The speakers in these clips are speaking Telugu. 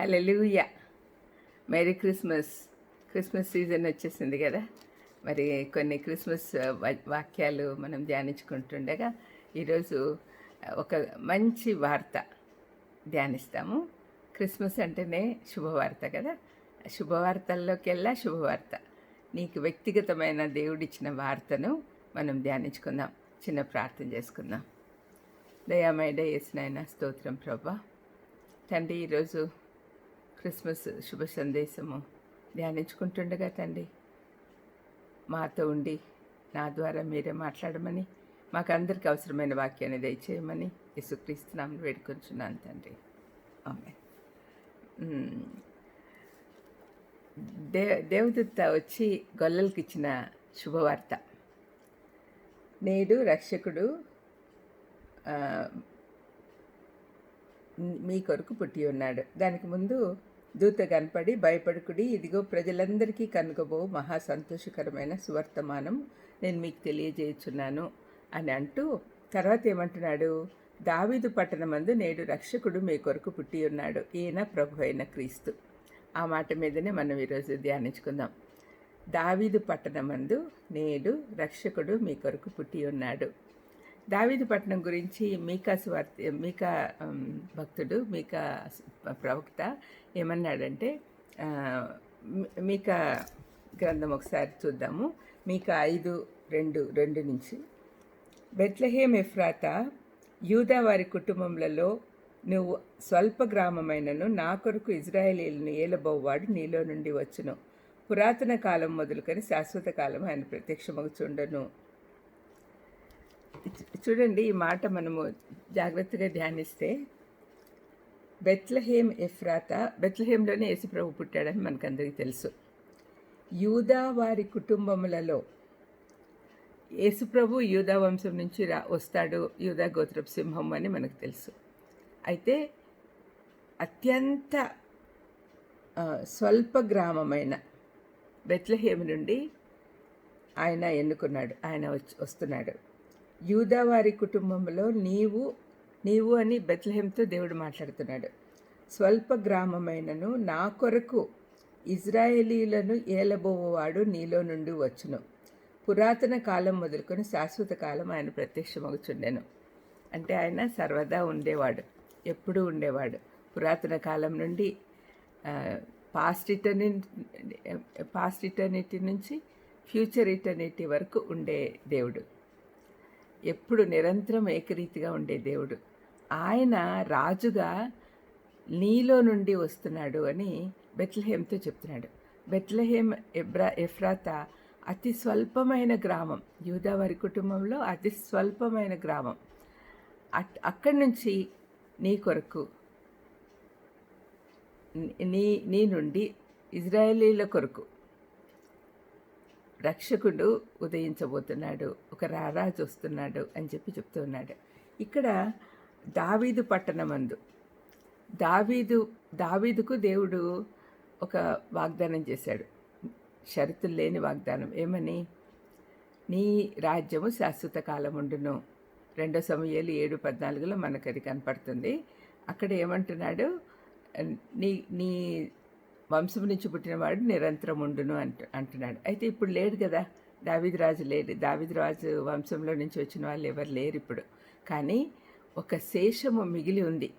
Hallelujah. Merry Christmas. Christmas season వచ్చేసింది కదా. మరి కొన్ని క్రిస్మస్ వా- వాక్యాలు మనం ధ్యానించుకుంటుండగా ఈరోజు ఒక మంచి వార్త ధ్యానిస్తాము. క్రిస్మస్ అంటేనే శుభవార్త కదా. శుభవార్తల్లోకెల్లా శుభవార్త. నీకు వ్యక్తిగతమైన దేవుడిచ్చిన వార్తను మనం ధ్యానించుకుందాం. చిన్న ప్రార్థన చేసుకుందాం. దయామయ నాయన స్తోత్రం ప్రభా. తండ్రి ఈరోజు క్రిస్మస్ శుభ సందేశము ధ్యానించుకుంటుండగా తండ్రి మాతో ఉండి నా ద్వారా మీరే మాట్లాడమని మాకు అందరికి అవసరమైన వాక్యాన్ని దయచేయమని యేసుక్రీస్తునామని వేడుకొంచున్నాను తండ్రి. ఆమె దే దేవదత్త వచ్చి గొల్లలకి ఇచ్చిన శుభవార్త. నేడు రక్షకుడు మీ కొరకు పుట్టి ఉన్నాడు. దానికి ముందు దూత కనపడి భయపడుకుడి ఇదిగో ప్రజలందరికీ కనుగబో మహా సంతోషకరమైన సువర్తమానం నేను మీకు తెలియజేయుచున్నాను అని అంటూ తర్వాత ఏమంటున్నాడు? దావీదు పట్టణమందు నేడు రక్షకుడు మీ కొరకు పుట్టి ఉన్నాడు. ఈయన ప్రభు అయిన క్రీస్తు. ఆ మాట మీదనే మనం ఈరోజు ధ్యానించుకుందాం. దావీదు పట్టణమందు నేడు రక్షకుడు మీ కొరకు పుట్టి ఉన్నాడు. దావీదు గురించి మీకా స్వార్థ మీకా భక్తుడు మీకా ప్రవక్త ఏమన్నాడంటే మీకా గ్రంథం ఒకసారి చూద్దాము. మీకా ఐదు రెండు రెండు నుంచి. బెత్లహేమ్ ఎఫ్రాత యూదా వారి కుటుంబములలో నువ్వు స్వల్ప గ్రామమైనను నా కొరకు ఇజ్రాయేలీలను ఏలబోవాడు నీలో నుండి వచ్చును. పురాతన కాలం మొదలుకొని శాశ్వత కాలం ఆయన ప్రత్యక్షమగుచుండను. చూడండి ఈ మాట మనము జాగ్రత్తగా ధ్యానిస్తే బెత్లహేమ్ ఎఫ్రాత బెత్లహేమ్లోనే యేసుప్రభు పుట్టాడని మనకందరికీ తెలుసు. యూదా వారి కుటుంబములలో యేసుప్రభు యూదా వంశం నుంచి రా వస్తాడు యూదా గోత్రపు సింహం అని మనకు తెలుసు. అయితే అత్యంత స్వల్ప గ్రామమైన బెత్లహేమ్ నుండి ఆయన ఎన్నుకున్నాడు ఆయన వచ్చి వస్తున్నాడు. యూదావారి కుటుంబంలో నీవు నీవు అని బెత్లహేమ్తో దేవుడు మాట్లాడుతున్నాడు. స్వల్ప గ్రామమైనను నా కొరకు ఇజ్రాయేలీలను ఏలబోవాడు నీలో నుండి వచ్చును. పురాతన కాలం మొదలుకొని శాశ్వత కాలం ఆయన ప్రత్యక్షమగుచుండెను. అంటే ఆయన సర్వదా ఉండేవాడు ఎప్పుడూ ఉండేవాడు. పురాతన కాలం నుండి పాస్ట్ ఇటర్నిటీ పాస్ట్ ఇటర్నిటీ నుంచి ఫ్యూచర్ ఇటర్నిటీ వరకు ఉండే దేవుడు. ఎప్పుడు నిరంతరం ఏకరీతిగా ఉండే దేవుడు. ఆయన రాజుగా నీలో నుండి వస్తున్నాడు అని బెత్లహేమ్తో చెప్తున్నాడు. బెత్లహేమ్ ఎబ్రా ఎఫ్రాత అతి స్వల్పమైన గ్రామం. యూదా వారి కుటుంబంలో అతి స్వల్పమైన గ్రామం. అట్ అక్కడి నుంచి నీ కొరకు నీ నీ నుండి ఇజ్రాయేలీల కొరకు రక్షకుడు ఉదయించబోతున్నాడు ఒక రారాజు వస్తున్నాడు అని చెప్పి చెప్తూ ఉన్నాడు. ఇక్కడ దావీదు పట్టణమందు. దావీదు దావీదుకు దేవుడు ఒక వాగ్దానం చేశాడు. షరతులు లేని వాగ్దానం. ఏమని? నీ రాజ్యము శాశ్వత కాలం ఉండును రెండో సమయాలు ఏడు పద్నాలుగులో మనకు అది కనపడుతుంది. అక్కడ ఏమంటున్నాడు? నీ నీ వంశం నుంచి పుట్టినవాడు నిరంతరం ఉండును అంటు అంటున్నాడు. అయితే ఇప్పుడు లేడు కదా. దావిద్రాజు లేడు. దావిది రాజు వంశంలో నుంచి వచ్చిన వాళ్ళు ఎవరు లేరు ఇప్పుడు. కానీ ఒక శేషము మిగిలి ఉంది.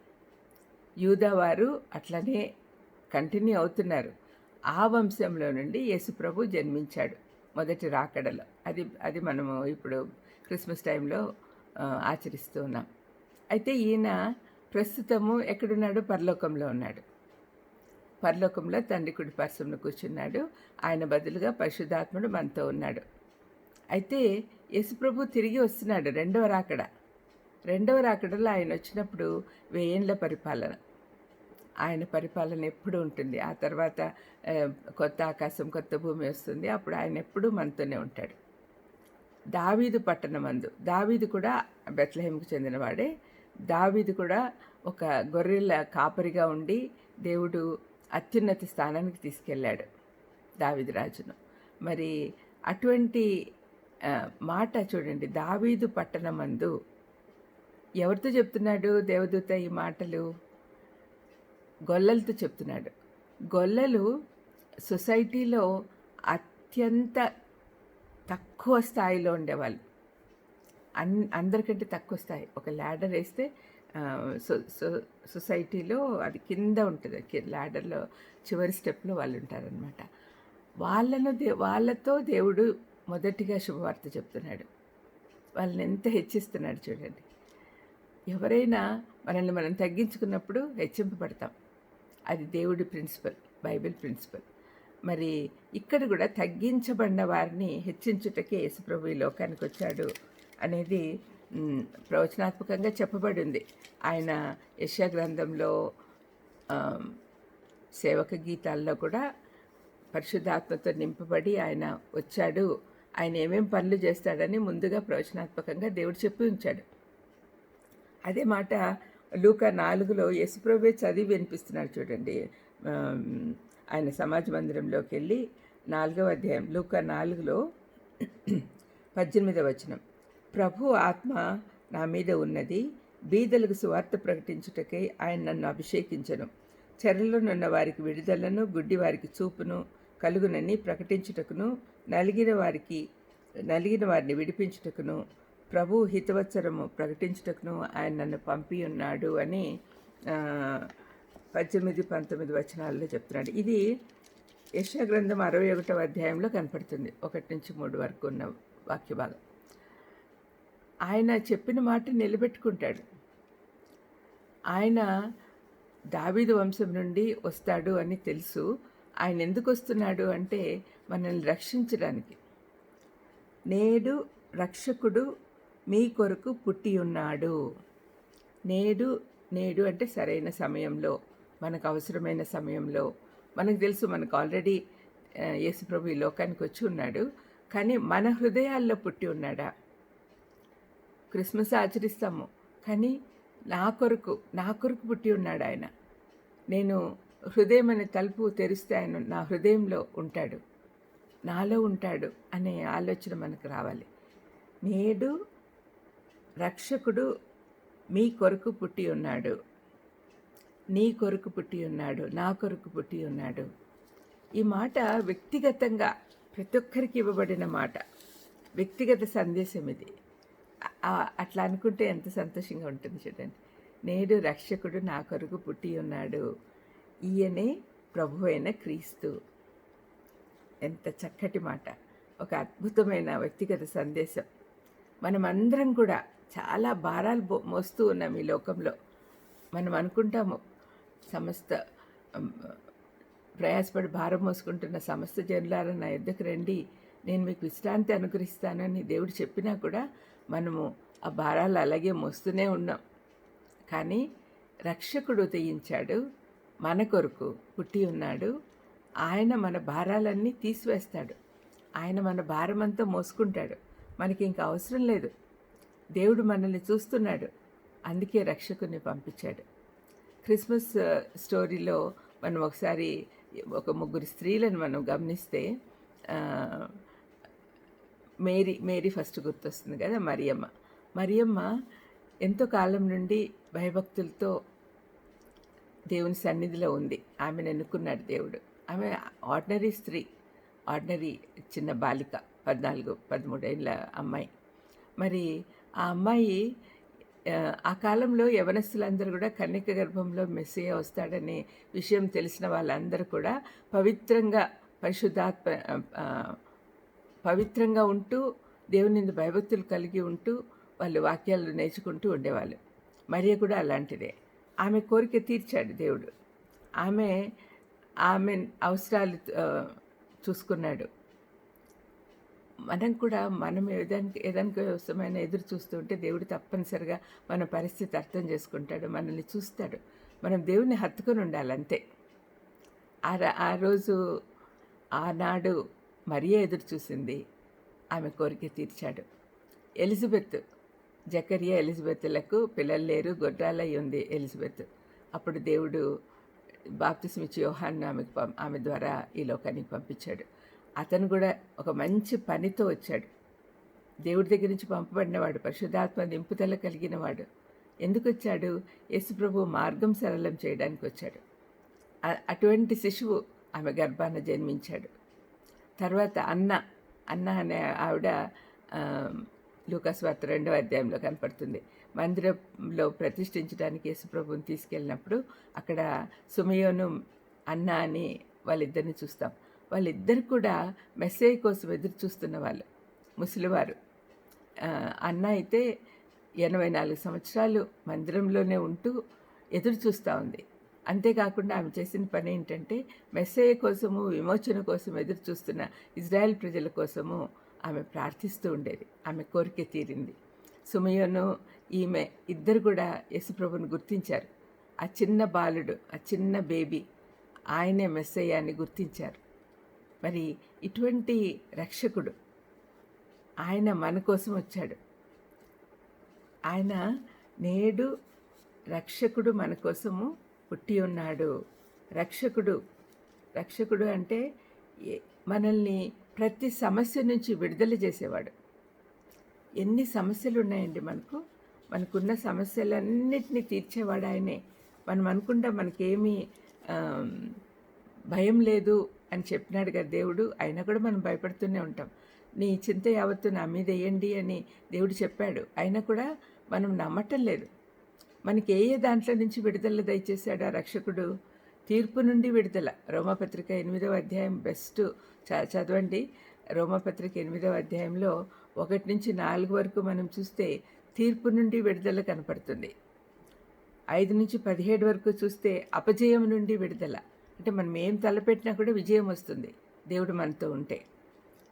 యూదా వారు అట్లనే కంటిన్యూ అవుతున్నారు. ఆ వంశంలో నుండి యేసుప్రభు జన్మించాడు మొదటి రాకడలో. అది అది మనము ఇప్పుడు క్రిస్మస్ టైంలో ఆచరిస్తూ ఉన్నాం. అయితే ఈయన ప్రస్తుతము ఎక్కడున్నాడు? పరలోకంలో ఉన్నాడు. పరలోకంలో తండ్రి కుడి పార్శ్వంలో కూర్చున్నాడు. ఆయన బదులుగా పరిశుద్ధాత్ముడు మనతో ఉన్నాడు. అయితే యేసుప్రభు తిరిగి వస్తున్నాడు రెండవ రాకడ. రెండవ రాకడలో ఆయన వచ్చినప్పుడు వేయండ్ల పరిపాలన. ఆయన పరిపాలన ఎప్పుడు ఉంటుంది. ఆ తర్వాత కొత్త ఆకాశం కొత్త భూమి వస్తుంది. అప్పుడు ఆయన ఎప్పుడూ మనతోనే ఉంటాడు. దావీదు పట్టణమందు దావీదు కూడా బెత్లహేమ్కి చెందినవాడే. దావీదు కూడా ఒక గొర్రెల కాపరిగా ఉండి దేవుడు అత్యున్నత స్థానానికి తీసుకెళ్ళాడు దావిదిరాజును. మరి అటువంటి మాట చూడండి. దావీదు పట్టణమందు ఎవరితో చెప్తున్నాడు దేవదూత ఈ మాటలు? గొల్లలతో చెప్తున్నాడు. గొల్లలు సొసైటీలో అత్యంత తక్కువ స్థాయిలో ఉండేవాళ్ళు. అన్ అందరికంటే తక్కువ స్థాయి. ఒక ల్యాడర్ వేస్తే సొసైటీలో అది కింద ఉంటుంది లాడర్లో ల్యాడర్లో చివరి స్టెప్లో వాళ్ళు ఉంటారనమాట వాళ్ళను దే వాళ్ళతో దేవుడు మొదటిగా శుభవార్త చెప్తున్నాడు. వాళ్ళని ఎంత హెచ్చిస్తున్నాడు చూడండి. ఎవరైనా మనల్ని మనం తగ్గించుకున్నప్పుడు హెచ్చింపబడతాం. అది దేవుడి ప్రిన్సిపల్ బైబిల్ ప్రిన్సిపల్. మరి ఇక్కడ కూడా తగ్గించబడిన వారిని హెచ్చించుటకే యేసుప్రభు ఈ లోకానికి వచ్చాడు అనేది ప్రవచనాత్మకంగా చెప్పబడి ఉంది ఆయన యశా గ్రంథంలో సేవక గీతాల్లో కూడా పరిశుద్ధాత్మతో నింపబడి ఆయన వచ్చాడు. ఆయన ఏమేం పనులు చేస్తాడని ముందుగా ప్రవచనాత్మకంగా దేవుడు చెప్పి ఉంచాడు. అదే మాట లూక నాలుగులో యశుప్రభే చదివి వినిపిస్తున్నాడు చూడండి. ఆయన సమాజ మందిరంలోకి వెళ్ళి నాలుగవ అధ్యాయం లూక నాలుగులో పద్దెనిమిదవ వచనం. ప్రభు ఆత్మ నా మీద ఉన్నది బీదలకు సువార్త ప్రకటించుటకై ఆయన నన్ను అభిషేకించను. చెరలోనున్న వారికి విడుదలను గుడ్డి వారికి చూపును కలుగునని ప్రకటించుటకును నలిగిన వారికి నలిగిన వారిని విడిపించుటకును ప్రభు హితవత్సరము ప్రకటించుటకును ఆయన నన్ను పంపి ఉన్నాడు అని పద్దెనిమిది పంతొమ్మిది వచనాల్లో చెప్తున్నాడు. ఇది యశా గ్రంథం అరవై ఒకటవ అధ్యాయంలో కనపడుతుంది. ఒకటి నుంచి మూడు వరకు ఉన్న వాక్య భాగం ఆయన చెప్పిన మాట నిలబెట్టుకుంటాడు. ఆయన దావీదు వంశం నుండి వస్తాడు అని తెలుసు. ఆయన ఎందుకు వస్తున్నాడు అంటే మనల్ని రక్షించడానికి. నేడు రక్షకుడు మీ కొరకు పుట్టి ఉన్నాడు. నేడు నేడు అంటే సరైన సమయంలో మనకు అవసరమైన సమయంలో. మనకు తెలుసు మనకు ఆల్రెడీ యేసుప్రభు ఈ లోకానికి వచ్చి ఉన్నాడు. కానీ మన హృదయాల్లో పుట్టి ఉన్నాడా? క్రిస్మస్ ఆచరిస్తాము. కానీ నా కొరకు నా కొరకు పుట్టి ఉన్నాడు ఆయన. నేను హృదయం అనే తలుపు తెరిస్తే ఆయన నా హృదయంలో ఉంటాడు. నాలో ఉంటాడు అనే ఆలోచన మనకు రావాలి. నేడు రక్షకుడు మీ కొరకు పుట్టి ఉన్నాడు. నీ కొరకు పుట్టి ఉన్నాడు నా కొరకు పుట్టి ఉన్నాడు. ఈ మాట వ్యక్తిగతంగా ప్రతి ఒక్కరికి ఇవ్వబడిన మాట. వ్యక్తిగత సందేశం ఇది. అట్లా అనుకుంటే ఎంత సంతోషంగా ఉంటుంది చూడండి. నేడు రక్షకుడు నా కొరకు పుట్టి ఉన్నాడు. ఈయనే ప్రభు అయిన క్రీస్తు. ఎంత చక్కటి మాట. ఒక అద్భుతమైన వ్యక్తిగత సందేశం. మనమందరం కూడా చాలా భారాలు మోస్తూ ఉన్నాం ఈ లోకంలో. మనం అనుకుంటాము సమస్త ప్రయాసపడి భారం మోసుకుంటున్న సమస్త జనులారా నా యుద్ధకు రండి. నేను మీకు విశ్రాంతి అనుగ్రహిస్తానని దేవుడు చెప్పినా కూడా మనము ఆ భారాలు అలాగే మోస్తూనే ఉన్నాం. కానీ రక్షకుడు ఉదయించాడు మన కొరకు పుట్టి ఉన్నాడు ఆయన మన భారాలన్నీ తీసివేస్తాడు ఆయన మన భారమంతా మోసుకుంటాడు మనకి ఇంకా అవసరం లేదు. దేవుడు మనల్ని చూస్తున్నాడు అందుకే రక్షకుని పంపించాడు. క్రిస్మస్ స్టోరీలో మనం ఒకసారి ఒక ముగ్గురు స్త్రీలను మనం గమనిస్తే మేరీ మేరీ ఫస్ట్ గుర్తొస్తుంది కదా మరియమ్మ. మరియమ్మ ఎంతో కాలం నుండి భయభక్తులతో దేవుని సన్నిధిలో ఉంది. ఆమెను ఎన్నుకున్నాడు దేవుడు. ఆమె ఆర్డినరీ స్త్రీ ఆర్డినరీ చిన్న బాలిక పద్నాలుగు పదమూడేళ్ళ అమ్మాయి. మరి ఆ అమ్మాయి ఆ, కాలంలో యవనస్తులందరూ కూడా కన్యక గర్భంలో మెస్సియా వస్తాడనే విషయం తెలిసిన వాళ్ళందరూ కూడా పవిత్రంగా పరిశుద్ధాత్మ పవిత్రంగా ఉంటూ దేవుని భయభక్తులు కలిగి ఉంటూ వాళ్ళు వాక్యాలు నేర్చుకుంటూ ఉండేవాళ్ళు. మరియ కూడా అలాంటిదే. ఆమె కోరిక తీర్చాడు దేవుడు. ఆమె ఆమె అవసరాలు చూసుకున్నాడు. మనం కూడా మనం ఏదానికి ఏదానికి అవసరమైన ఎదురు చూస్తుంటే దేవుడు తప్పనిసరిగా మన పరిస్థితి అర్థం చేసుకుంటాడు మనల్ని చూస్తాడు. మనం దేవుడిని హత్తుకొని ఉండాలి అంతే ఆ ర- ఆ రోజు ఆనాడు మరియే ఎదురు చూసింది ఆమె కోరిక తీర్చాడు. ఎలిజబెత్ జకరియా ఎలిజబెత్లకు పిల్లలు లేరు గొడ్రాలై ఉంది ఎలిజబెత్. అప్పుడు దేవుడు బాప్తిస్మిచ్చి యోహాన్ని ఆమెకు పం ఆమె ద్వారా ఈ లోకానికి పంపించాడు. అతను కూడా ఒక మంచి పనితో వచ్చాడు. దేవుడి దగ్గర నుంచి పంపబడినవాడు పరిశుద్ధాత్మ నింపుదల కలిగిన వాడు ఎందుకు వచ్చాడు? యేసుప్రభు మార్గం సరళం చేయడానికి వచ్చాడు. అటువంటి శిశువు ఆమె గర్భాన జన్మించాడు. తర్వాత అన్న అన్న అనే ఆవిడ ఆ, లూకాస్ వార్త రెండవ అధ్యాయంలో కనపడుతుంది. మందిరంలో ప్రతిష్ఠించడానికి యేసుప్రభుని తీసుకెళ్ళినప్పుడు అక్కడ సుమయోను అన్న అని వాళ్ళిద్దరిని చూస్తాం. వాళ్ళిద్దరు కూడా మెస్సేజ్ కోసం ఎదురు చూస్తున్న వాళ్ళు ముసలివారు. అన్న అయితే ఎనభై నాలుగు సంవత్సరాలు మందిరంలోనే ఉంటూ ఎదురు చూస్తూ ఉంది. అంతేకాకుండా ఆమె చేసిన పని ఏంటంటే మెస్సేయ కోసము విమోచన కోసం ఎదురు చూస్తున్న ఇజ్రాయెల్ ప్రజల కోసము ఆమె ప్రార్థిస్తూ ఉండేది. ఆమె కోరిక తీరింది. సుమయోను ఈమె ఇద్దరు కూడా యేసుప్రభుని గుర్తించారు. ఆ చిన్న బాలుడు ఆ చిన్న బేబీ ఆయనే మెస్సయ్య అని గుర్తించారు. మరి ఇటువంటి రక్షకుడు ఆయన మన కోసం వచ్చాడు. ఆయన నేడు రక్షకుడు మన కోసము పుట్టి ఉన్నాడు. రక్షకుడు రక్షకుడు అంటే మనల్ని ప్రతి సమస్య నుంచి విడుదల చేసేవాడు. ఎన్ని సమస్యలు ఉన్నాయండి మనకు? మనకున్న సమస్యలన్నిటినీ తీర్చేవాడు ఆయనే. మనం అనుకుంటా మనకేమీ భయం లేదు అని చెప్పినాడు కదా దేవుడు అయినా కూడా మనం భయపడుతూనే ఉంటాం. నీ చింత యావత్తు నా మీద వేయండి అని దేవుడు చెప్పాడు. అయినా కూడా మనం నమ్మటం లేదు. మనకి ఏ ఏ దాంట్లో నుంచి విడుదల దయచేశాడు ఆ రక్షకుడు? తీర్పు నుండి విడుదల. రోమపత్రిక ఎనిమిదవ అధ్యాయం బెస్ట్ చ చదవండి. రోమపత్రిక ఎనిమిదవ అధ్యాయంలో ఒకటి నుంచి నాలుగు వరకు మనం చూస్తే తీర్పు నుండి విడుదల కనపడుతుంది. ఐదు నుంచి పదిహేడు వరకు చూస్తే అపజయం నుండి విడుదల. అంటే మనం ఏం తలపెట్టినా కూడా విజయం వస్తుంది. దేవుడు మనతో ఉంటే.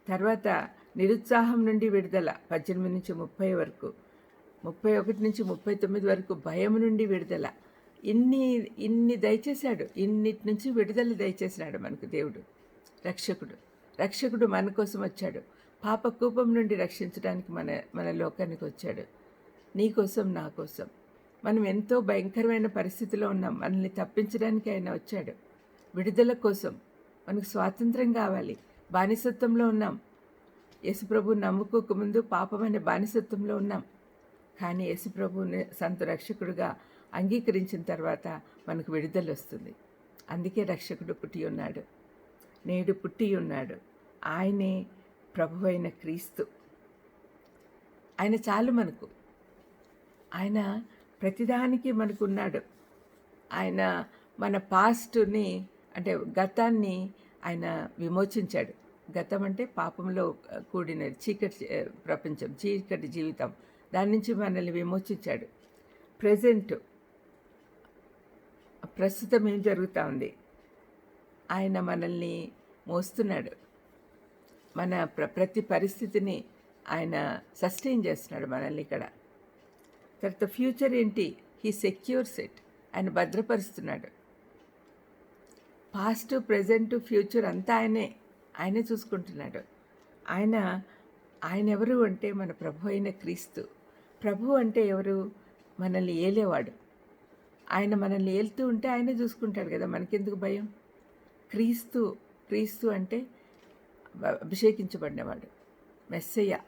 తర్వాత నిరుత్సాహం నుండి విడుదల పద్దెనిమిది నుంచి ముప్పై వరకు. ముప్పై ఒకటి నుంచి ముప్పై తొమ్మిది వరకు భయం నుండి విడుదల. ఇన్ని ఇన్ని దయచేశాడు. ఇన్నిటి నుంచి విడుదల దయచేసినాడు మనకు దేవుడు. రక్షకుడు. రక్షకుడు మన కోసం వచ్చాడు. పాప కూపం నుండి రక్షించడానికి మన మన లోకానికి వచ్చాడు. నీ కోసం నా కోసం. మనం ఎంతో భయంకరమైన పరిస్థితిలో ఉన్నాం. మనల్ని తప్పించడానికి ఆయన వచ్చాడు. విడుదల కోసం మనకు స్వాతంత్రం కావాలి. బానిసత్వంలో ఉన్నాం. యేసుప్రభు నమ్ముకోకముందు పాపం అనే బానిసత్వంలో ఉన్నాం. కానీ యేసుప్రభుని సంత రక్షకుడుగా అంగీకరించిన తర్వాత మనకు విడుదల వస్తుంది. అందుకే రక్షకుడు పుట్టి ఉన్నాడు. నేడు పుట్టి ఉన్నాడు. ఆయనే ప్రభువైన క్రీస్తు. ఆయన చాలు మనకు. ఆయన ప్రతిదానికి మనకు ఉన్నాడు ఆయన మన పాస్ట్ని అంటే గతాన్ని ఆయన విమోచించాడు. గతం అంటే పాపంలో కూడిన చీకటి ప్రపంచం చీకటి జీవితం. దాని నుంచి మనల్ని విమోచించాడు. ప్రజెంట్ ప్రస్తుతం ఏం జరుగుతూ ఉంది? ఆయన మనల్ని మోస్తున్నాడు. మన ప్ర ప్రతి పరిస్థితిని ఆయన సస్టైన్ చేస్తున్నాడు మనల్ని ఇక్కడ. తర్వాత ఫ్యూచర్ ఏంటి? He secures it. ఆయన భద్రపరుస్తున్నాడు. పాస్ట్ ప్రజెంట్ ఫ్యూచర్ అంతా ఆయనే ఆయనే చూసుకుంటున్నాడు. ఆయన ఆయన ఎవరు అంటే మన ప్రభు అయిన క్రీస్తు. ప్రభు అంటే ఎవరు? మనల్ని ఏలేవాడు. ఆయన మనల్ని ఏలుతూ ఉంటే ఆయనే చూసుకుంటాడు కదా మనకెందుకు భయం? క్రీస్తు క్రీస్తు అంటే అభిషేకించబడినవాడు. మెస్సయ్య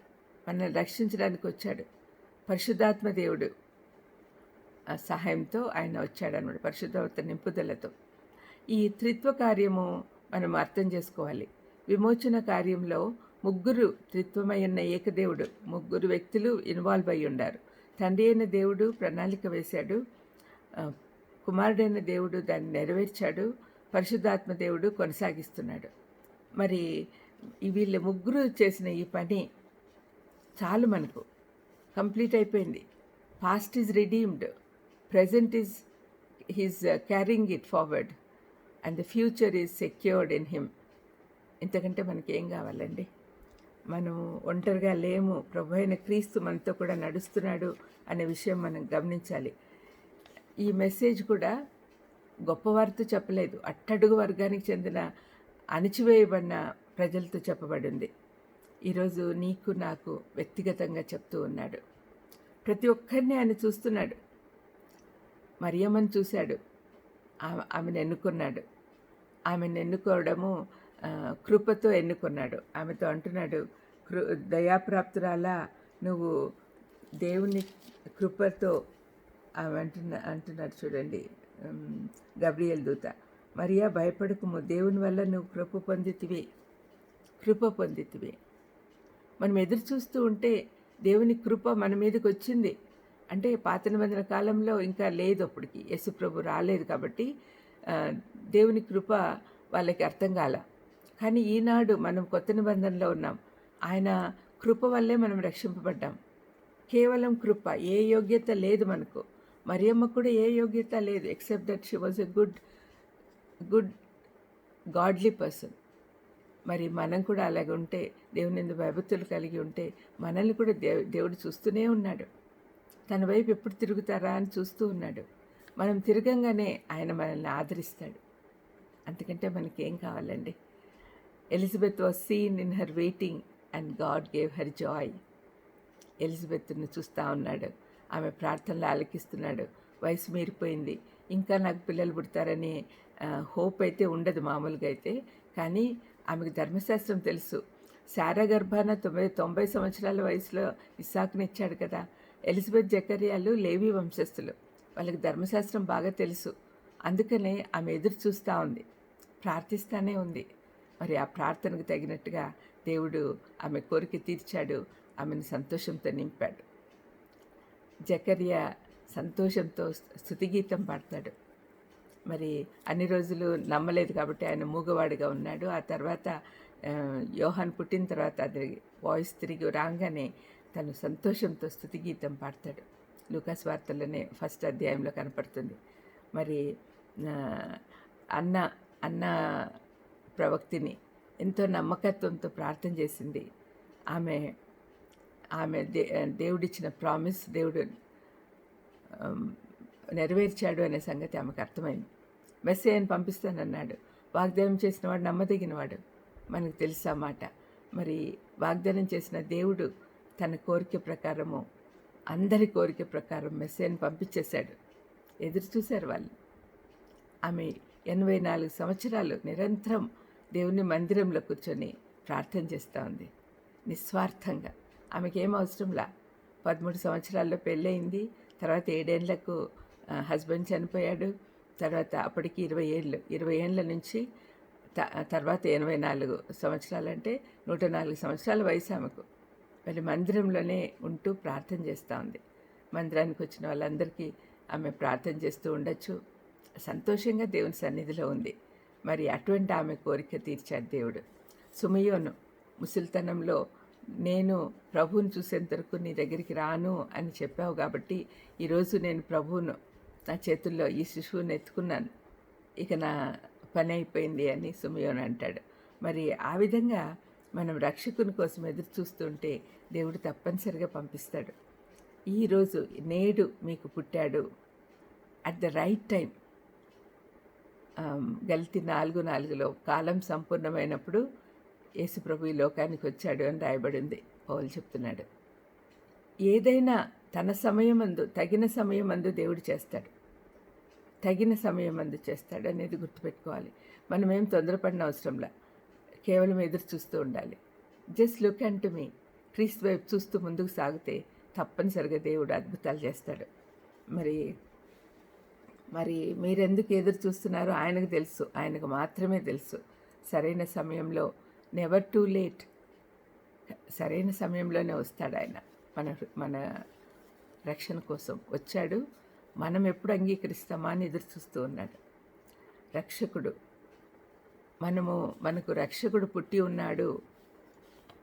మనల్ని రక్షించడానికి వచ్చాడు. పరిశుద్ధాత్మ దేవుడు. సహాయంతో ఆయన వచ్చాడనమాట పరిశుద్ధవత నింపుదలతో. ఈ త్రిత్వ కార్యము మనం అర్థం చేసుకోవాలి. విమోచన కార్యంలో ముగ్గురు త్రిత్వమై ఉన్న ఏకదేవుడు ముగ్గురు వ్యక్తులు ఇన్వాల్వ్ అయి ఉండారు. తండ్రి అయిన దేవుడు ప్రణాళిక వేశాడు. కుమారుడైన దేవుడు దాన్ని నెరవేర్చాడు. పరిశుద్ధాత్మ దేవుడు కొనసాగిస్తున్నాడు. మరి వీళ్ళు ముగ్గురు చేసిన ఈ పని చాలు మనకు. కంప్లీట్ అయిపోయింది. Past is redeemed present is he's carrying it forward and the future is secured in him ఇంతకంటే మనకి ఏం కావాలండి? మనం ఒంటరిగా లేము. ప్రభు అయిన క్రీస్తు మనతో కూడా నడుస్తున్నాడు అనే విషయం మనం గమనించాలి. ఈ మెసేజ్ కూడా గొప్పవారితో చెప్పలేదు. అట్టడుగు వర్గానికి చెందిన అణిచివేయబడిన ప్రజలతో చెప్పబడింది. ఈరోజు నీకు నాకు వ్యక్తిగతంగా చెప్తూ ఉన్నాడు. ప్రతి ఒక్కరిని ఆయన చూస్తున్నాడు. మరియమ్మని చూశాడు. ఆమెను ఎన్నుకున్నాడు. ఆమెను ఎన్నుకోవడము కృపతో ఎన్నుకున్నాడు. ఆమెతో అంటున్నాడు దయాప్రాప్తురాలా నువ్వు దేవుని కృపతో అంటున్న అంటున్నారు చూడండి. గబ్రియల్ దూత. మరియా భయపడకము. దేవుని వల్ల నువ్వు కృప పొందితివి. కృప పొందితివి. మనం ఎదురు చూస్తూ ఉంటే దేవుని కృప మన మీదకి వచ్చింది. అంటే పాత నిబంధన కాలంలో ఇంకా లేదు అప్పటికి. యేసు ప్రభు రాలేదు కాబట్టి దేవుని కృప వాళ్ళకి అర్థం కాల. కానీ ఈనాడు మనం కొత్త నిబంధనలో ఉన్నాం. ఆయన కృప వల్లే మనం రక్షింపబడ్డాం. కేవలం కృప ఏ యోగ్యత లేదు మనకు. మరియమ్మ కూడా ఏ యోగ్యత లేదు except that she was a good good godly person మరి మనం కూడా అలాగ ఉంటే దేవుని ఎందు భయభక్తులు కలిగి ఉంటే మనల్ని కూడా దేవు దేవుడు చూస్తూనే ఉన్నాడు. తన వైపు ఎప్పుడు తిరుగుతారా అని చూస్తూ ఉన్నాడు. మనం తిరగంగానే ఆయన మనల్ని ఆదరిస్తాడు. అందుకంటే మనకేం కావాలండి? Elizabeth was seen in her waiting. And God gave her joy ఎలిజబెత్ను చూస్తూ ఉన్నాడు. ఆమె ప్రార్థనలు ఆలకిస్తున్నాడు. వయసు మీరిపోయింది. ఇంకా నాకు పిల్లలు పుడతారని హోప్ అయితే ఉండదు మామూలుగా అయితే. కానీ ఆమెకు ధర్మశాస్త్రం తెలుసు. శారా గర్భాన తొంభై తొంభై సంవత్సరాల వయసులో ఇస్సాకునిచ్చాడు కదా. ఎలిజబెత్ జకర్యాలు లేవి వంశస్థులు. వాళ్ళకి ధర్మశాస్త్రం బాగా తెలుసు. అందుకనే ఆమె ఎదురు చూస్తూ ఉంది. ప్రార్థిస్తానే ఉంది. మరి ఆ ప్రార్థనకు తగినట్టుగా దేవుడు ఆమె కోరిక తీర్చాడు ఆమెను సంతోషంతో నింపాడు. జకర్యా సంతోషంతో స్థుతిగీతం పాడతాడు మరి అన్ని రోజులు నమ్మలేదు కాబట్టి ఆయన మూగవాడిగా ఉన్నాడు. ఆ తర్వాత యోహాన్ పుట్టిన తర్వాత అది వాయిస్ తిరిగి రాగానే తను సంతోషంతో స్థుతిగీతం పాడతాడు. లూకాస్ వార్తల్లోనే ఫస్ట్ అధ్యాయంలో కనపడుతుంది. మరి అన్న అన్న ప్రవక్తిని ఎంతో నమ్మకత్వంతో ప్రార్థన చేసింది. ఆమె ఆమె దే దేవుడిచ్చిన ప్రామిస్ దేవుడు నెరవేర్చాడు అనే సంగతి ఆమెకు అర్థమైంది. మెస్సేయని పంపిస్తానన్నాడు. వాగ్దానం చేసిన వాడు నమ్మదగినవాడు. మనకు తెలుసా మాట. మరి వాగ్దానం చేసిన దేవుడు తన కోరిక ప్రకారము అందరి కోరిక ప్రకారం మెస్సేయని పంపించేశాడు. ఎదురు చూశారు వాళ్ళు. ఆమె ఎనభై నాలుగు సంవత్సరాలు నిరంతరం దేవుని మందిరంలో కూర్చొని ప్రార్థన చేస్తూ ఉంది. నిస్వార్థంగా. ఆమెకేం అవసరంలా? పదమూడు సంవత్సరాల్లో పెళ్ళయింది. తర్వాత ఏడేళ్ళకు హస్బెండ్ చనిపోయాడు. తర్వాత అప్పటికి ఇరవై ఏళ్ళు ఇరవై ఏళ్ళ నుంచి త- తర్వాత ఎనభై నాలుగు సంవత్సరాలంటే నూట నాలుగు సంవత్సరాల వయసు ఆమెకు. మరి మందిరంలోనే ఉంటూ ప్రార్థన చేస్తూ ఉంది. మందిరానికి వచ్చిన వాళ్ళందరికీ ఆమె ప్రార్థన చేస్తూ ఉండొచ్చు. సంతోషంగా దేవుని సన్నిధిలో ఉంది. మరి అటువంటి ఆమె కోరిక తీర్చాడు దేవుడు. సుమయోను ముసలితనంలో నేను ప్రభువుని చూసేంతవరకు నీ దగ్గరికి రాను అని చెప్పావు కాబట్టి ఈరోజు నేను ప్రభువును నా చేతుల్లో ఈ శిశువుని ఎత్తుకున్నాను. ఇక నా పని అయిపోయింది అని సుమయోన్ అంటాడు. మరి ఆ విధంగా మనం రక్షకుని కోసం ఎదురు చూస్తుంటే దేవుడు తప్పనిసరిగా పంపిస్తాడు. ఈరోజు నేడు మీకు పుట్టాడు. అట్ ద రైట్ టైం గల్తి నాలుగు నాలుగులో కాలం సంపూర్ణమైనప్పుడు యేసుప్రభు ఈ లోకానికి వచ్చాడు అని రాయబడింది. పౌలు చెప్తున్నాడు. ఏదైనా తన సమయమందు తగిన సమయమందు దేవుడు చేస్తాడు. తగిన సమయమందు చేస్తాడు అనేది గుర్తుపెట్టుకోవాలి. మనం ఏం తొందరపడిన అవసరంలా. కేవలం ఎదురు చూస్తూ ఉండాలి. Just look and me. క్రీస్తు వైపు చూస్తూ ముందుకు సాగితే తప్పనిసరిగా దేవుడు అద్భుతాలు చేస్తాడు. మరి మరి మీరెందుకు ఎదురు చూస్తున్నారో ఆయనకు తెలుసు ఆయనకు మాత్రమే తెలుసు. సరైన సమయంలో నెవర్ టూ లేట్ సరైన సమయంలోనే వస్తాడు ఆయన. మన మన రక్షణ కోసం వచ్చాడు. మనం ఎప్పుడు అంగీకరిస్తామా అని ఎదురు చూస్తూ ఉన్నాడు. రక్షకుడు. మనము మనకు రక్షకుడు పుట్టి ఉన్నాడు.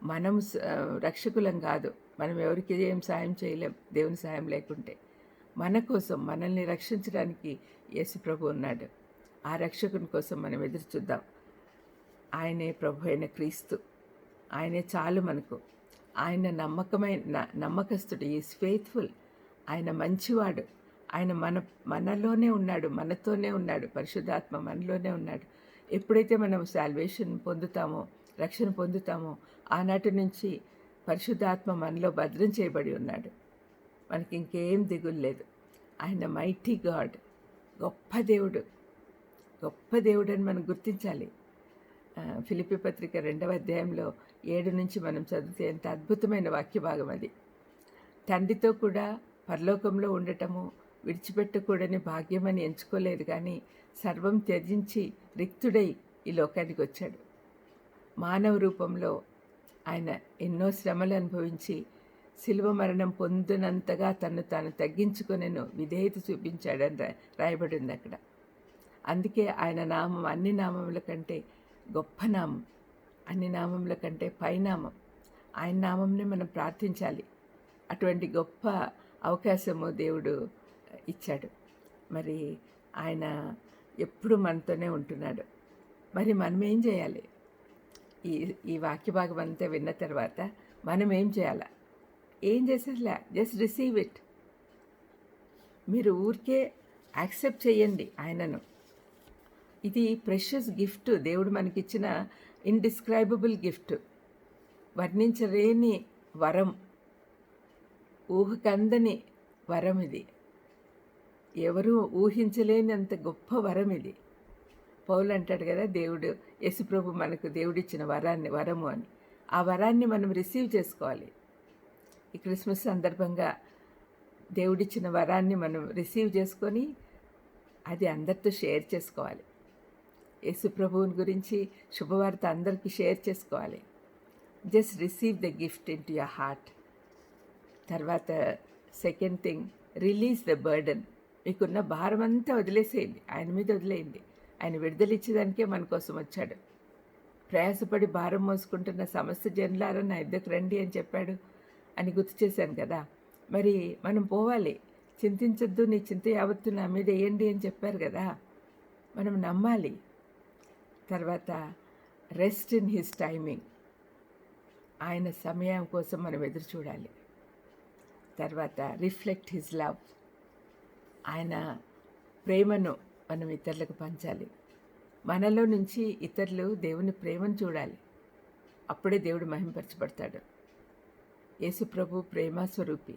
మనం స- రక్షకులం కాదు. మనం ఎవరికి ఏం సాయం చేయలేం. దేవుని సాయం లేకుంటే. మన కోసం మనల్ని రక్షించడానికి యేసు ప్రభు ఉన్నాడు. ఆ రక్షకుని కోసం మనం ఎదురు చూద్దాం. ఆయనే ప్రభు అయిన క్రీస్తు. ఆయనే చాలు మనకు. ఆయన నమ్మకమైన నమ్మకస్తుడు. ఈజ్ ఫెయిత్ఫుల్ ఆయన మంచివాడు. ఆయన మన మనలోనే ఉన్నాడు. మనతోనే ఉన్నాడు. పరిశుద్ధాత్మ మనలోనే ఉన్నాడు. ఎప్పుడైతే మనం శాల్వేషన్ పొందుతామో రక్షణ పొందుతామో ఆనాటి నుంచి పరిశుద్ధాత్మ మనలో భద్రం చేయబడి ఉన్నాడు. మనకి ఇంకేం దిగులు లేదు ఆయన మైటీ గాడ్ గొప్ప దేవుడు గొప్ప దేవుడు అని మనం గుర్తించాలి. ఫిలిపి పత్రిక రెండవ అధ్యాయంలో ఏడు నుంచి మనం చదివితే ఎంత అద్భుతమైన వాక్య భాగం అది. తండ్రితో కూడా పరలోకంలో ఉండటము విడిచిపెట్టకూడని భాగ్యమని ఎంచుకోలేదు కానీ సర్వం త్యజించి రిక్తుడై ఈ లోకానికి వచ్చాడు. మానవ రూపంలో ఆయన ఎన్నో శ్రమలు అనుభవించి శిలువ మరణం పొందినంతగా తను తాను తగ్గించుకునేను విధేయత చూపించాడని రా రాయబడి ఉంది అక్కడ. అందుకే ఆయన నామం అన్ని నామముల కంటే గొప్ప నామం అన్ని నామముల కంటే పైనామం ఆయన నామంనే మనం ప్రార్థించాలి. అటువంటి గొప్ప అవకాశము దేవుడు ఇచ్చాడు. మరి ఆయన ఎప్పుడు మనతోనే ఉంటున్నాడు. మరి మనం ఏం చేయాలి? ఈ ఈ వాక్య భాగం అంతా విన్న తర్వాత మనం ఏం చేయాలా? ఏం చేసేదిలే జస్ట్ రిసీవ్ ఇట్ మీరు ఊరికే యాక్సెప్ట్ చేయండి ఆయనను. ఇది ప్రెషస్ గిఫ్ట్ దేవుడు మనకిచ్చిన ఇండిస్క్రైబుల్ గిఫ్ట్ వర్ణించలేని వరం. ఊహకందని వరం ఇది. ఎవరూ ఊహించలేనంత గొప్ప వరం ఇది. పౌలు అంటాడు కదా దేవుడు యేసుప్రభు మనకు దేవుడిచ్చిన వరాన్ని వరము అని. ఆ వరాన్ని మనం రిసీవ్ చేసుకోవాలి. ఈ క్రిస్మస్ సందర్భంగా దేవుడిచ్చిన వరాన్ని మనం రిసీవ్ చేసుకొని అది అందరితో షేర్ చేసుకోవాలి. యేసు ప్రభువుని గురించి శుభవార్త అందరికీ షేర్ చేసుకోవాలి. Just receive the gift into your heart. తర్వాత second thing release the burden. మీకున్న భారం అంతా వదిలేసేయండి. ఆయన మీద వదిలేయండి. ఆయన విడుదలిచ్చేదానికే మన కోసం వచ్చాడు. ప్రయాసపడి భారం మోసుకుంటున్న సమస్త జనులారా నా ఇద్దరికి రండి అని చెప్పాడు. అని గుర్తు చేశాను కదా. మరి మనం పోవాలి. చింతించొద్దు నీ చింత యావత్తు నా మీద వేయండి అని చెప్పారు కదా. మనం నమ్మాలి. తర్వాత రెస్ట్ ఇన్ హిస్ టైమింగ్ ఆయన సమయం కోసం మనం ఎదురు చూడాలి. తర్వాత రిఫ్లెక్ట్ హిజ్ లవ్ ఆయన ప్రేమను మనం ఇతరులకు పంచాలి. మనలో నుంచి ఇతరులు దేవుని ప్రేమను చూడాలి. అప్పుడే దేవుడు మహింపరచబడతాడు. యేసుప్రభు ప్రేమస్వరూపి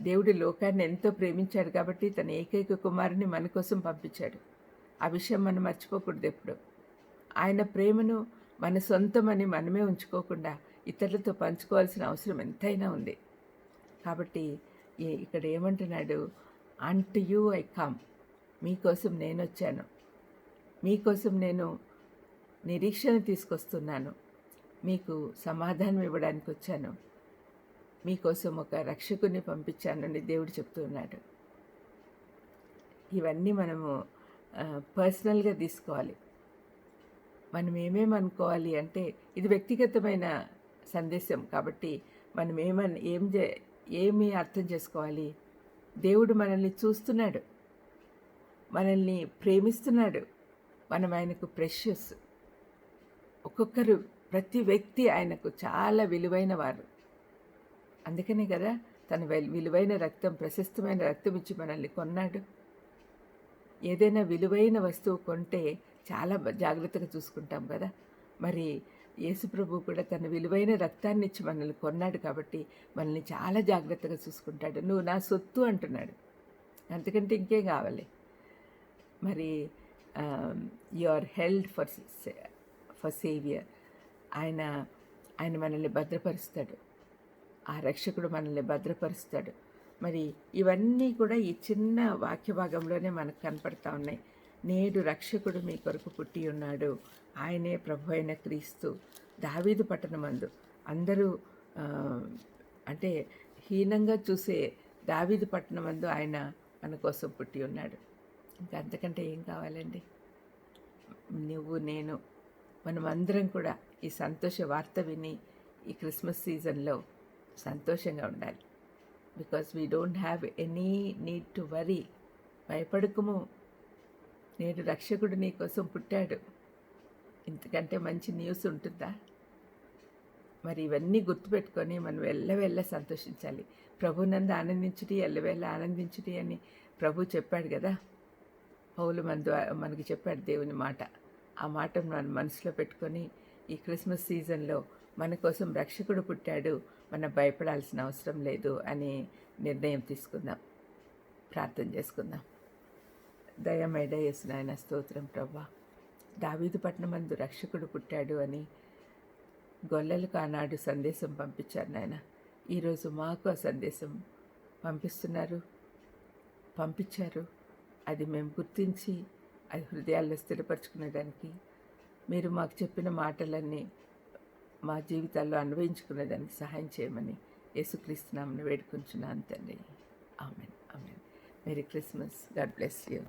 దేవుడు లోకాన్ని ఎంతో ప్రేమించాడు కాబట్టి తన ఏకైక కుమారుని మన కోసం పంపించాడు. ఆ విషయం మనం మర్చిపోకూడదు ఎప్పుడు. ఆయన ప్రేమను మన సొంతమని మనమే ఉంచుకోకుండా ఇతరులతో పంచుకోవాల్సిన అవసరం ఎంతైనా ఉంది. కాబట్టి ఇక్కడ ఏమంటున్నాడు? అంట్ యూ ఐ కమ్ మీకోసం నేను వచ్చాను. మీకోసం నేను నిరీక్షణ తీసుకొస్తున్నాను. మీకు సమాధానం ఇవ్వడానికి వచ్చాను. మీకోసం ఒక రక్షకుని పంపించానని దేవుడు చెప్తున్నాడు. ఇవన్నీ మనము పర్సనల్గా తీసుకోవాలి. మనం ఏమేమి అనుకోవాలి అంటే ఇది వ్యక్తిగతమైన సందేశం కాబట్టి మనం ఏమని ఏం చే ఏమి అర్థం చేసుకోవాలి? దేవుడు మనల్ని చూస్తున్నాడు. మనల్ని ప్రేమిస్తున్నాడు. మనం ఆయనకు ప్రెషస్ ఒక్కొక్కరు ప్రతి వ్యక్తి ఆయనకు చాలా విలువైన వారు. అందుకనే కదా తన వెల్- విలువైన రక్తం ప్రశస్తమైన రక్తం ఇచ్చి మనల్ని కొన్నాడు. ఏదైనా విలువైన వస్తువు కొంటే చాలా జాగ్రత్తగా చూసుకుంటాం కదా. మరి యేసుప్రభు కూడా తన విలువైన రక్తాన్ని ఇచ్చి మనల్ని కొన్నాడు కాబట్టి మనల్ని చాలా జాగ్రత్తగా చూసుకుంటాడు. నువ్వు నా సొత్తు అంటున్నాడు. అంతకంటే ఇంకేం కావాలి? మరి you are held for for saviour ఆయన ఆయన మనల్ని భద్రపరుస్తాడు. ఆ రక్షకుడు మనల్ని భద్రపరుస్తాడు. మరి ఇవన్నీ కూడా ఈ చిన్న వాక్య భాగంలోనే మనకు కనపడతా ఉన్నాయి. నేడు రక్షకుడు మీ కొరకు పుట్టి ఉన్నాడు. ఆయనే ప్రభు అయిన క్రీస్తు. దావీదు పట్టణమందు అందరూ అంటే హీనంగా చూసే దావీదు పట్టణమందు ఆయన మన కోసం పుట్టి ఉన్నాడు. ఇంకా అంతకంటే ఏం కావాలండి? నువ్వు నేను మనమందరం కూడా ఈ సంతోష వార్త విని ఈ క్రిస్మస్ సీజన్లో సంతోషంగా ఉండాలి. Because we don't have any need to worry భయపడకము. నేడు రక్షకుడు నీ కోసం పుట్టాడు. ఇంతకంటే మంచి న్యూస్ ఉంటుందా? మరి ఇవన్నీ గుర్తుపెట్టుకొని మనం ఎల్లవెల్ల సంతోషించాలి. ప్రభునందు ఆనందించుటి ఎల్లవేళ ఆనందించుటి అని ప్రభు చెప్పాడు కదా? పౌలు మన ద్వారా మనకి చెప్పాడు దేవుని మాట. ఆ మాటను మనం మనసులో పెట్టుకొని ఈ క్రిస్మస్ సీజన్లో మన కోసం రక్షకుడు పుట్టాడు. మనం భయపడాల్సిన అవసరం లేదు అని నిర్ణయం తీసుకుందాం. ప్రార్థన చేసుకుందాం. దయమేడ నాయన స్తోత్రం ప్రభా. దావీదు పట్టణమందు రక్షకుడు పుట్టాడు అని గొల్లలకు ఆనాడు సందేశం పంపించారు నాయన. ఈరోజు మాకు ఆ సందేశం పంపిస్తున్నారు. పంపించారు. అది మేము గుర్తించి అది హృదయాల్లో స్థిరపరచుకునేదానికి మీరు మాకు చెప్పిన మాటలన్నీ మా జీవితాల్లో అన్వయించుకునేదానికి సహాయం చేయమని యేసుక్రీస్తునామని వేడుకుంటున్నాను తండ్రి. Amen. Amen. Merry Christmas. God bless you.